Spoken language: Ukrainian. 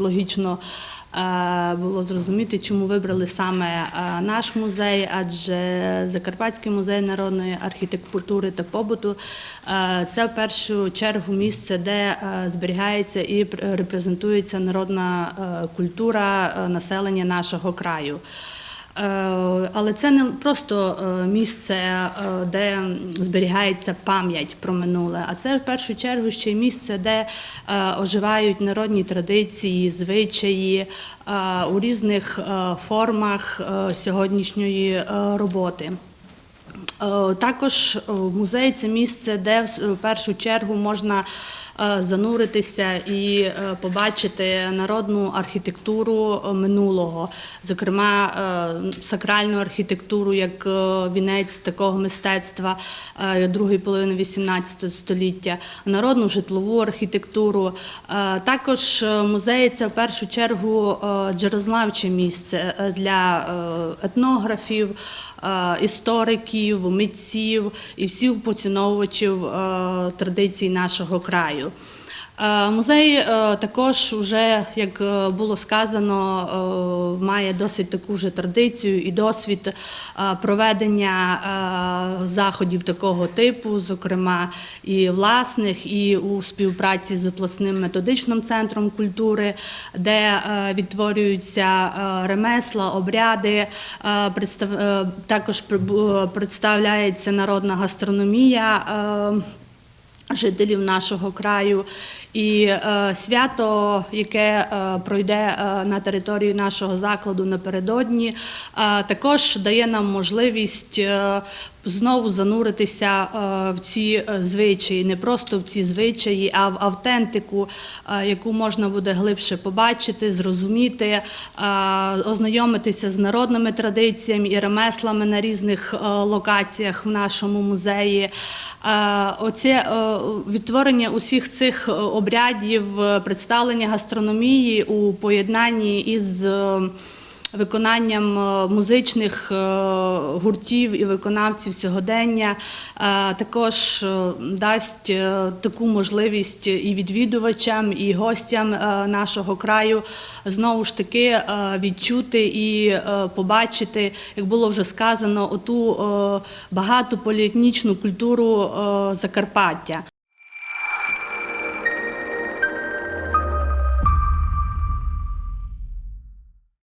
логічно е, було зрозуміти, чому вибрали саме е, наш музей, адже Закарпатський музей народної архітектури та побуту е, це в першу чергу місце, де зберігається і пр- репрезентується народна культура населення нашого краю. Е, Але це не просто е, місце, е, де зберігається пам'ять про минуле, а це в першу чергу ще й місце, де оживають народні традиції, звичаї у різних формах сьогоднішньої роботи. Е, Також е, музей це місце, де в першу чергу можна е, зануритися і побачити народну архітектуру минулого, зокрема сакральну архітектуру як вінець такого мистецтва другої половини XVIII століття, народну житлову архітектуру. Також музей це в першу чергу е, джерелознавче місце для етнографів, істориків, митців і всіх поціновувачів е, традицій нашого краю. Е, Музей е, також вже, як е, було сказано, має досить таку ж традицію і досвід проведення заходів такого типу, зокрема і власних, і у співпраці з обласним методичним центром культури, де відтворюються ремесла, обряди, також представляється народна гастрономія. Жителів нашого краю. І е, свято, яке е, пройде е, на території нашого закладу напередодні, е, також дає нам можливість е, знову зануритися е, в ці е, звичаї, не просто в ці звичаї, а в автентику, е, яку можна буде глибше побачити, зрозуміти, ознайомитися з народними традиціями і ремеслами на різних локаціях в нашому музеї. Оце відтворення усіх цих е, обрядів, е, представлення гастрономії у поєднанні із е, виконанням музичних гуртів і виконавців сьогодення також дасть таку можливість і відвідувачам, і гостям нашого краю знову ж таки відчути і побачити, як було вже сказано, оту багату поліетнічну культуру Закарпаття.